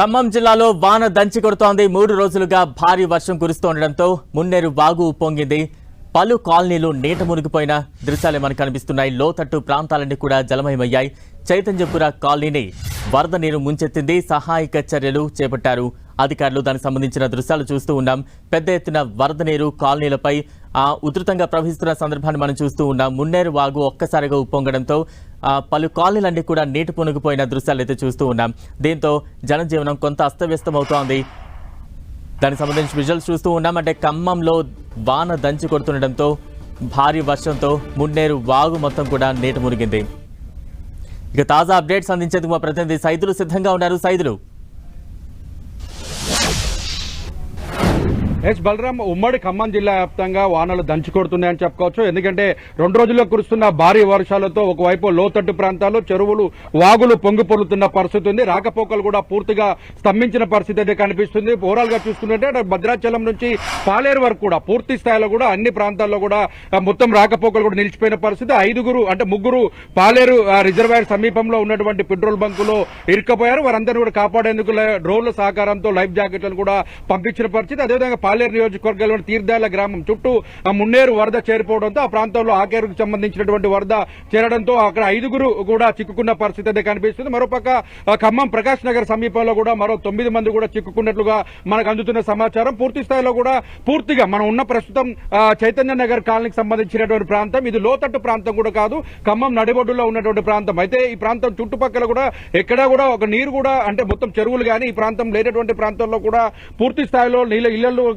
ఖమ్మం జిల్లాలో వాన దంచి కొడుతోంది. మూడు రోజులుగా భారీ వర్షం కురుస్తుండటంతో మున్నేరు వాగు ఉప్పొంగింది పలు కాలనీలు నీట మునిగిపోయిన దృశ్యాలే మనకు కనిపిస్తున్నాయి. లోతట్టు ప్రాంతాలన్నీ కూడా జలమయమయ్యాయి. చైతన్యపుర కాలనీని వరద నీరు ముంచెత్తింది. సహాయక చర్యలు చేపట్టారు. అధికారులు దానికి సంబంధించిన దృశ్యాలు చూస్తూ ఉన్నాం. పెద్ద ఎత్తున వరద నీరు కాలనీలపై ఉధృతంగా ప్రవహిస్తున్న సందర్భాన్ని మనం చూస్తూ ఉన్నాం. మున్నేరు వాగు ఒక్కసారిగా ఉప్పొంగడంతో పలు కాలనీలన్నీ కూడా నీటి పొనుగుపోయిన దృశ్యాలు అయితే చూస్తూ ఉన్నాం. దీంతో జనజీవనం కొంత అస్తవ్యస్తమవుతోంది. దానికి సంబంధించి విజువల్స్ చూస్తూ ఉన్నాం. అంటే ఖమ్మంలో వాన దంచి కొడుతుండటంతో భారీ వర్షంతో మున్నేరు వాగు మొత్తం కూడా నీట మునిగింది. ఇక తాజా అప్డేట్స్ అందించేందుకు మా ప్రతినిధి సైదులు సిద్ధంగా ఉన్నారు. సైదులు. ఎస్ బలరాం ఉమ్మడి ఖమ్మం జిల్లా వ్యాప్తంగా వానలు దంచి కొడుతున్నాయని చెప్పుకోవచ్చు. ఎందుకంటే రెండు రోజుల్లో కురుస్తున్న భారీ వర్షాలతో ఒకవైపు లోతట్టు ప్రాంతాలు చెరువులు వాగులు పొంగిపొరుతున్న పరిస్థితి ఉంది. రాకపోకలు కూడా పూర్తిగా స్తంభించిన పరిస్థితి అయితే కనిపిస్తుంది. ఓవరాల్గా చూసుకుంటే భద్రాచలం నుంచి పాలేరు వరకు కూడా పూర్తి స్థాయిలో కూడా అన్ని ప్రాంతాల్లో కూడా మొత్తం రాకపోకలు కూడా నిలిచిపోయిన పరిస్థితి. ఐదుగురు అంటే ముగ్గురు పాలేరు ఆ, రిజర్వాయర్ సమీపంలో ఉన్నటువంటి పెట్రోల్ బంకులో ఇరుక్కపోయారు. వారందరినీ కూడా కాపాడేందుకు డ్రోన్ల సహకారంతో లైఫ్ జాకెట్లను కూడా పంపించిన పరిస్థితి. అదేవిధంగా పాలేరు నియోజకవర్గంలోని తీర్థాల గ్రామం చుట్టూ ఆ మున్నేరు వరద చేరిపోవడంతో ఆ ప్రాంతంలో ఆకేరుకు సంబంధించినటువంటి వరద చేరడంతో అక్కడ ఐదుగురు కూడా చిక్కుకున్న పరిస్థితి అయితే కనిపిస్తుంది. మరోపక్క ఖమ్మం ప్రకాష్ నగర్ సమీపంలో కూడా మరో తొమ్మిది మంది కూడా చిక్కుకున్నట్లుగా మనకు అందుతున్న సమాచారం. పూర్తి స్థాయిలో కూడా పూర్తిగా మనం ఉన్న ప్రస్తుతం చైతన్య నగర్ కాలనీకి సంబంధించినటువంటి ప్రాంతం. ఇది లోతట్టు ప్రాంతం కూడా కాదు ఖమ్మం నడిబొడ్డులో ఉన్నటువంటి ప్రాంతం. అయితే ఈ ప్రాంతం చుట్టుపక్కల కూడా ఎక్కడా కూడా ఒక నీరు కూడా అంటే మొత్తం చెరువులు కానీ ఈ ప్రాంతం లేనటువంటి ప్రాంతంలో కూడా పూర్తి స్థాయిలో నీళ్ళ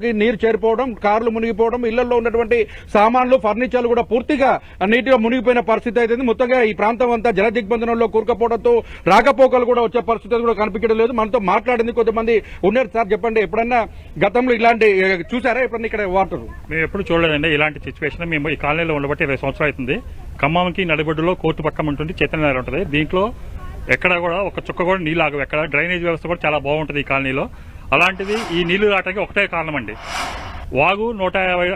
ఇళ్ళలోకి నీరు చేరిపోవడం కార్లు మునిగిపోవడం ఇళ్ళలో ఉన్నటువంటి సామాన్లు ఫర్నిచర్లు కూడా పూర్తిగా నీటిగా మునిగిపోయిన పరిస్థితి అయితే మొత్తంగా ఈ ప్రాంతం అంతా జల దిగ్బంధనంలో కూరుకుపోవడంతో రాకపోకలు కూడా వచ్చే పరిస్థితి కూడా కనిపించడం లేదు. మనతో మాట్లాడింది కొంతమంది ఉన్నారు. సార్ చెప్పండి. ఎప్పుడన్నా గతంలో ఇలాంటి చూసారా? ఎప్పుడన్నా ఇక్కడ వాటర్ మేము ఎప్పుడు చూడలేదండి ఇలాంటి సిచ్యువేషన్. మేము ఈ కాలనీలో ఉండబట్టి ఇరవై సంవత్సరాలు అవుతుంది. ఖమ్మంకి నడిబొడ్డులో కోర్టు పక్కన ఉంటుంది చైతన్యనగర్ ఉంటుంది. దీంట్లో ఎక్కడ కూడా ఒక చుక్క కూడా నీళ్ళు ఆగవు. ఎక్కడ? డ్రైనేజ్ వ్యవస్థ కూడా చాలా బాగుంటుంది ఈ కాలనీలో. అలాంటిది ఈ నీళ్ళు రావటానికి ఒకటే కారణం అండి. వాగు నూట యాభై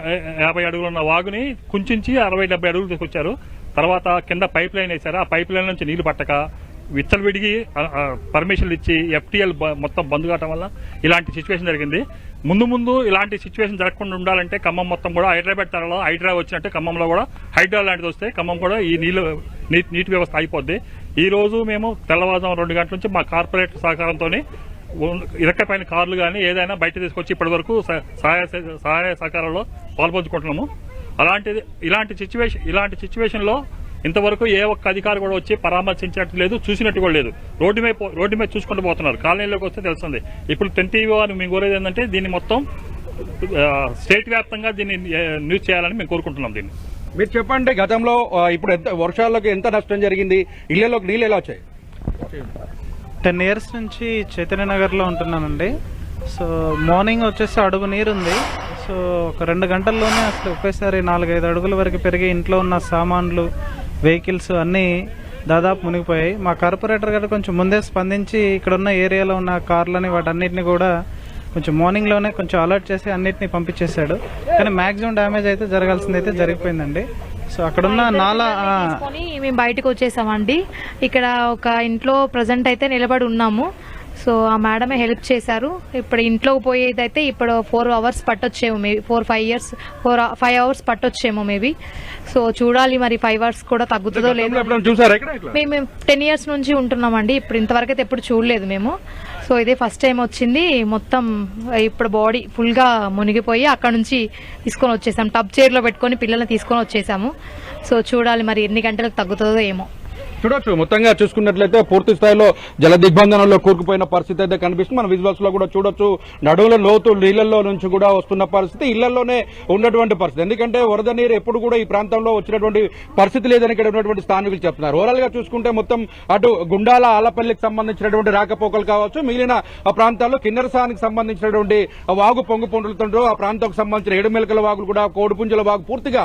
యాభై అడుగులు ఉన్న వాగుని కుంచించి అరవై డెబ్బై అడుగులు తీసుకొచ్చారు. తర్వాత కింద పైప్ లైన్ వేశారు. ఆ పైప్ లైన్ నుంచి నీళ్ళు పట్టక విడిగి పర్మిషన్లు ఇచ్చి ఎఫ్టీఎల్ మొత్తం బంద్ కావటం వల్ల ఇలాంటి సిచ్యువేషన్ జరిగింది. ముందు ముందు ఇలాంటి సిచ్యువేషన్ జరగకుండా ఉండాలంటే ఖమ్మం మొత్తం కూడా హైదరాబాద్ తరలో హైడ్రా వచ్చినట్టే ఖమ్మంలో కూడా హైడ్రా లాంటిది వస్తే ఖమ్మం కూడా ఈ నీళ్ళు నీటి నీటి వ్యవస్థ అయిపోద్ది. ఈ రోజు మేము తెల్లవారుజాము రెండు గంటల నుంచి మా కార్పొరేట్ సహకారంతో ఇరక్కపైన కార్లు కానీ ఏదైనా బయట తీసుకొచ్చి ఇప్పటి వరకు స- సహాయ సహాయ సహకారంలో పాల్పంచుకుంటున్నాము. అలాంటిది ఇలాంటి సిచ్యువేషన్ ఇలాంటి సిచ్యువేషన్లో ఇంతవరకు ఏ ఒక్క అధికారి కూడా వచ్చి పరామర్శించినట్టు లేదు చూసినట్టు కూడా లేదు. రోడ్డు మీద రోడ్డు మీద చూసుకుంటూ పోతున్నారు. కాలనీలోకి వస్తే తెలుస్తుంది. ఇప్పుడు టెన్ టీవీ అని మేము కోరేది ఏంటంటే దీన్ని మొత్తం స్టేట్ వ్యాప్తంగా దీన్ని న్యూస్ చేయాలని మేము కోరుకుంటున్నాం దీన్ని. మీరు చెప్పండి గతంలో ఇప్పుడు ఎంత వర్షాల్లోకి ఎంత నష్టం జరిగింది? ఇళ్ళలోకి నీళ్ళు ఎలా వచ్చాయి? టెన్ ఇయర్స్ నుంచి చైతన్య నగర్లో ఉంటున్నానండి. సో మార్నింగ్ వచ్చేసి అడుగు నీరు ఉంది సో ఒక రెండు గంటల్లోనే అసలు ఒకేసారి నాలుగైదు అడుగుల వరకు పెరిగి ఇంట్లో ఉన్న సామాన్లు వెహికల్స్ అన్నీ దాదాపు మునిగిపోయాయి. మా కార్పొరేటర్ గారు కొంచెం ముందే స్పందించి ఇక్కడ ఉన్న ఏరియాలో ఉన్న కార్లని వాటన్నిటిని కూడా కొంచెం మార్నింగ్లోనే కొంచెం అలర్ట్ చేసి అన్నిటిని పంపించేశాడు. కానీ మ్యాక్సిమం డ్యామేజ్ అయితే జరగాల్సింది అయితే జరిగిపోయిందండి. సో అక్కడున్న నాలా మేము బయటకు వచ్చేసామండి. ఇక్కడ ఒక ఇంట్లో ప్రజెంట్ అయితే నిలబడి ఉన్నాము. సో ఆ మేడమే హెల్ప్ చేశారు. ఇప్పుడు ఇంట్లోకి పోయేది అయితే ఇప్పుడు four hours పట్టొచ్చేమో maybe four five years four five hours పట్టొచ్చేమో maybe. So చూడాలి మరి ఫైవ్ అవర్స్ కూడా తగ్గుతుందో లేదో. మేము టెన్ ఇయర్స్ నుంచి ఉంటున్నామండి. ఇప్పుడు ఇంతవరకు అయితే ఎప్పుడు చూడలేదు మేము. సో ఇదే ఫస్ట్ టైం వచ్చింది. మొత్తం ఇప్పుడు బాడీ ఫుల్గా మునిగిపోయి అక్కడ నుంచి తీసుకొని వచ్చేసాం. టబ్ చైర్లో పెట్టుకొని పిల్లల్ని తీసుకొని వచ్చేసాము. సో చూడాలి మరి ఎన్ని గంటలకు తగ్గుతుందో ఏమో. చూడొచ్చు. మొత్తంగా చూసుకున్నట్లయితే పూర్తి స్థాయిలో జల దిగ్బంధనంలో కూరుకుపోయిన పరిస్థితి అయితే కనిపిస్తుంది. మన విజువల్స్లో కూడా చూడొచ్చు. నడువుల లోతు నీళ్ళలో నుంచి కూడా వస్తున్న పరిస్థితి ఇళ్ళలోనే ఉన్నటువంటి పరిస్థితి. ఎందుకంటే వరద నీరు ఎప్పుడు కూడా ఈ ప్రాంతంలో వచ్చినటువంటి పరిస్థితి లేదని ఇక్కడ ఉన్నటువంటి స్థానికులు చెప్తున్నారు. ఓవరాల్గా చూసుకుంటే మొత్తం అటు గుండాల ఆలపల్లికి సంబంధించినటువంటి రాకపోకలు కావచ్చు మిగిలిన ఆ ప్రాంతాల్లో కిన్నెరసానికి సంబంధించినటువంటి వాగు పొంగు పొందుతుంటూ ఆ ప్రాంతంకు సంబంధించిన ఏడుమెలకల వాగులు కూడా కోడిపుంజల వాగు పూర్తిగా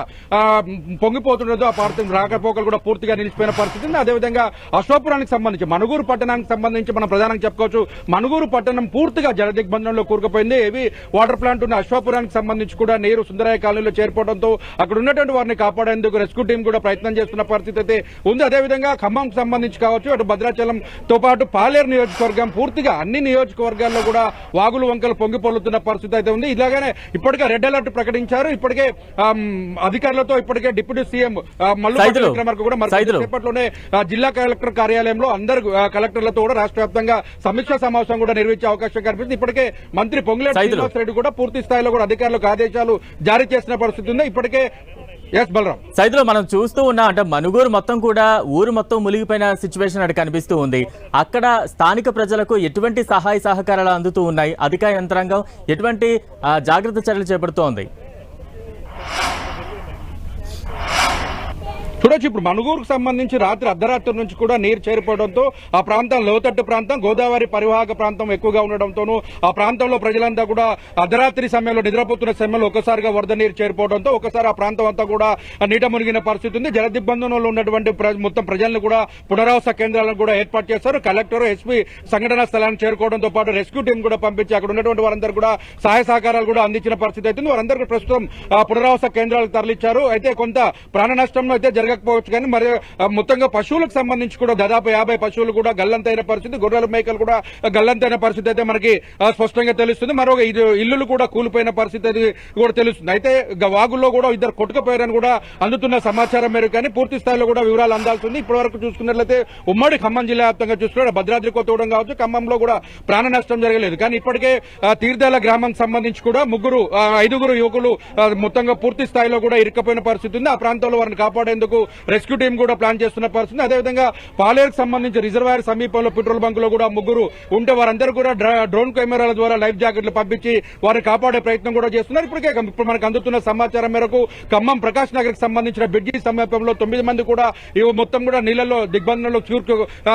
పొంగిపోతుండదో ఆ ప్రాంతం రాకపోకలు కూడా పూర్తిగా నిలిచిపోయిన పరిస్థితి అదేవిధంగా అశోపురానికి సంబంధించి మనుగూరు పట్టణానికి సంబంధించి మనం ప్రధానంగా చెప్పుకోవచ్చు మనుగూరు పట్టణం పూర్తిగా జల దిగ్బంధంలో కూరుకుపోయింది ఏవి వాటర్ ప్లాంట్ ఉన్న అశ్వాపురానికి సంబంధించి కూడా నీరు సుందరయ్య కాలనీలో చేరిపోవడంతో అక్కడ ఉన్నటువంటి వారిని కాపాడేందుకు రెస్క్యూ టీం కూడా ప్రయత్నం చేస్తున్న పరిస్థితి అయితే ఉంది అదేవిధంగా ఖమ్మంకి సంబంధించి కావచ్చు అటు భద్రాచలంతో పాటు పాలేరు నియోజకవర్గం పూర్తిగా అన్ని నియోజకవర్గాల్లో కూడా వాగులు వంకలు పొంగి పొల్లుతున్న పరిస్థితి అయితే ఉంది ఇలాగనే ఇప్పటికే రెడ్ అలర్ట్ ప్రకటించారు ఇప్పటికే అధికారులతో ఇప్పటికే డిప్యూటీ సీఎం మల్లు. విక్రమార్క కూడా మరి. సేపట్లోనే జిల్లా కలెక్టర్ కార్యాలయంలో అందరు కలెక్టర్లతో కూడా రాష్ట్ర వ్యాప్తంగా సమీక్షా సమావేశం కూడా నిర్వహించే అవకాశం కనిపిస్తుంది. ఇప్పటికే మంత్రి పొంగులేటి. శ్రీనివాస్ రెడ్డి కూడా పూర్తి స్థాయిలో కూడా అధికారులకు ఆదేశాలు జారీ చేసిన పరిస్థితి ఉంది. ఇప్పటికే ఎస్ బలరాం. సైదులో మనం చూస్తూ ఉన్నాం అంటే మనుగూరు మొత్తం కూడా ఊరు మొత్తం మునిగిపోయిన సిచ్యువేషన్ అక్కడ కనిపిస్తూ ఉంది. అక్కడ స్థానిక ప్రజలకు ఎటువంటి సహాయ సహకారాలు అందుతూ ఉన్నాయి? అధికార యంత్రాంగం ఎటువంటి జాగ్రత్త చర్యలు చేపడుతోంది చూడొచ్చు ఇప్పుడు మనుగూరుకు సంబంధించి రాత్రి అర్ధరాత్రి నుంచి కూడా నీరు చేరిపోవడంతో ఆ ప్రాంతం లోతట్టు ప్రాంతం గోదావరి పరివాహక ప్రాంతం ఎక్కువగా ఉండడంతోనూ ఆ ప్రాంతంలో ప్రజలంతా కూడా అర్ధరాత్రి సమయంలో నిద్రపోతున్న సమయంలో ఒకసారిగా వరద నీరు చేరిపోవడంతో ఒకసారి ఆ ప్రాంతం అంతా కూడా నీట మునిగిన పరిస్థితి ఉంది. జలదిగ్బంధనంలో ఉన్నటువంటి మొత్తం ప్రజలను కూడా పునరావాస కేంద్రాలను కూడా ఏర్పాటు చేశారు. కలెక్టర్ ఎస్పీ సంఘటనా స్థలాన్ని చేరుకోవడంతో పాటు రెస్క్యూ టీం కూడా పంపించి అక్కడ ఉన్నటువంటి వారందరూ కూడా సహాయ సహకారాలు కూడా అందించిన పరిస్థితి అయితే వారందరూ ప్రస్తుతం ఆ, పునరావాస కేంద్రాలకు తరలిచ్చారు. అయితే కొంత ప్రాణ నష్టం అయితే లేకపోవచ్చు కానీ మరి మొత్తంగా పశువులకు సంబంధించి కూడా దాదాపు యాభై పశువులు కూడా గల్లంతైన పరిస్థితి గొర్రెల మేకలు కూడా గల్లంతైన పరిస్థితి అయితే మనకి స్పష్టంగా తెలుస్తుంది. మరొక ఇది ఇల్లులు కూడా కూలిపోయిన పరిస్థితి కూడా తెలుస్తుంది. అయితే వాగుల్లో కూడా ఇద్దరు కొట్టుకుపోయారని కూడా అందుతున్న సమాచారం మేరకు కానీ పూర్తి స్థాయిలో కూడా వివరాలు అందాల్సింది ఇప్పటి వరకు చూసుకున్నట్లయితే ఉమ్మడి ఖమ్మం జిల్లా వ్యాప్తంగా చూసుకున్న భద్రాద్రి కొత్తగూడెం కావచ్చు ఖమ్మంలో కూడా ప్రాణ నష్టం జరగలేదు. కానీ ఇప్పటికే తీర్థాల గ్రామం సంబంధించి కూడా ముగ్గురు ఐదుగురు యువకులు మొత్తంగా పూర్తి స్థాయిలో కూడా ఇరుక్కపోయిన పరిస్థితి ఉంది. ఆ ప్రాంతంలో వారిని కాపాడేందుకు రెస్క్యూ టీం కూడా ప్లాన్ చేస్తున్న పరిస్థితి. అదేవిధంగా పాలేరుకు సంబంధించి రిజర్వాయర్ సమీపంలో పెట్రోల్ బంకులో కూడా ముగ్గురు ఉంటే వారందరూ కూడా డ్ర- డ్రోన్ కెమెరాల ద్వారా లైఫ్ జాకెట్లు పంపించి వారిని కాపాడే ప్రయత్నం కూడా చేస్తున్నారు. ఇప్పటికే ఇప్పుడు మనకు అందుతున్న సమాచారం మేరకు ఖమ్మం ప్రకాష్ నగర్ సంబంధించిన బ్రిడ్జి సమీపంలో తొమ్మిది మంది కూడా ఇవి మొత్తం కూడా నీళ్ళలో దిగ్బంధంలో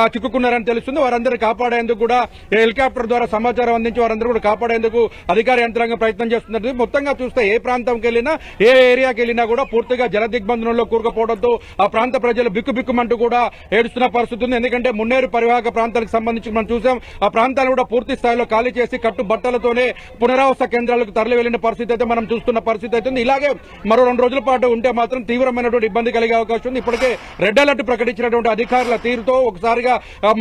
చిక్కుకున్నారని తెలుస్తుంది. వారందరినీ కాపాడేందుకు కూడా హెలికాప్టర్ ద్వారా సమాచారం అందించి వారందరూ కూడా కాపాడేందుకు అధికార యంత్రాంగం ప్రయత్నం చేస్తున్నారు మొత్తంగా చూస్తే ఏ ప్రాంతంకి వెళ్ళినా ఏ ఏరియాకి వెళ్ళినా కూడా పూర్తిగా జల దిగ్బంధనంలో కూరుకుపోవడంతో ఆ ప్రాంత ప్రజలు బిక్కు బిక్కుమంటూ కూడా ఏడుస్తున్న పరిస్థితి ఉంది. ఎందుకంటే మున్నేరు పరివాహక ప్రాంతాలకు సంబంధించి మనం చూసాం ఆ ప్రాంతాలు కూడా పూర్తి స్థాయిలో ఖాళీ చేసి కట్టు బట్టలతోనే పునరావాస కేంద్రాలకు తరలి వెళ్ళిన పరిస్థితి అయితే మనం చూస్తున్న పరిస్థితి అయితే ఉంది. ఇలాగే మరో రెండు రోజుల పాటు ఉంటే మాత్రం తీవ్రమైనటువంటి ఇబ్బంది కలిగే అవకాశం ఉంది. ఇప్పటికే రెడ్ అలర్ట్ ప్రకటించినటువంటి అధికారుల తీరుతో ఒకసారిగా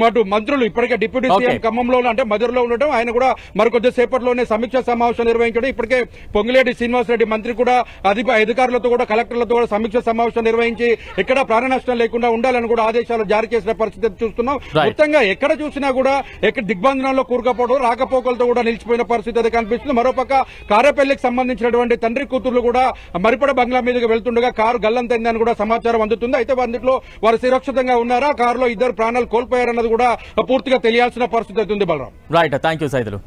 అటు మంత్రులు ఇప్పటికే డిప్యూటీ. సీఎం ఖమ్మంలో అంటే మధురలో ఉండటం ఆయన కూడా మరికొద్ది సేపట్లోనే సమీక్ష సమావేశం నిర్వహించడం ఇప్పటికే పొంగిలేటి శ్రీనివాసరెడ్డి మంత్రి కూడా అధిక అధికారులతో కూడా కలెక్టర్లతో కూడా సమీక్ష సమావేశం నిర్వహించి ఎక్కడ ప్రాణ నష్టం లేకుండా ఉండాలని కూడా ఆదేశాలు జారీ చేసిన పరిస్థితి చూస్తున్నాం. మొత్తంగా ఎక్కడ చూసినా కూడా ఎక్కడ దిగ్బంధనంలో కూరుకపోవడం రాకపోకలతో కూడా నిలిచిపోయిన పరిస్థితి అయితే కనిపిస్తుంది. మరోపక్క కారేపల్లికి సంబంధించినటువంటి తండ్రి కూతుర్లు కూడా మరిపడ బంగ్లా మీదుగా వెళ్తుండగా కారు గల్లంతైందని కూడా సమాచారం అందుతుంది. అయితే అందులో వారు సురక్షితంగా ఉన్నారా? కారులో ఇద్దరు ప్రాణాలు కోల్పోయారన్నది కూడా పూర్తిగా తెలియాల్సిన పరిస్థితి అయితే ఉంది Balaram. Right thank you Saidulu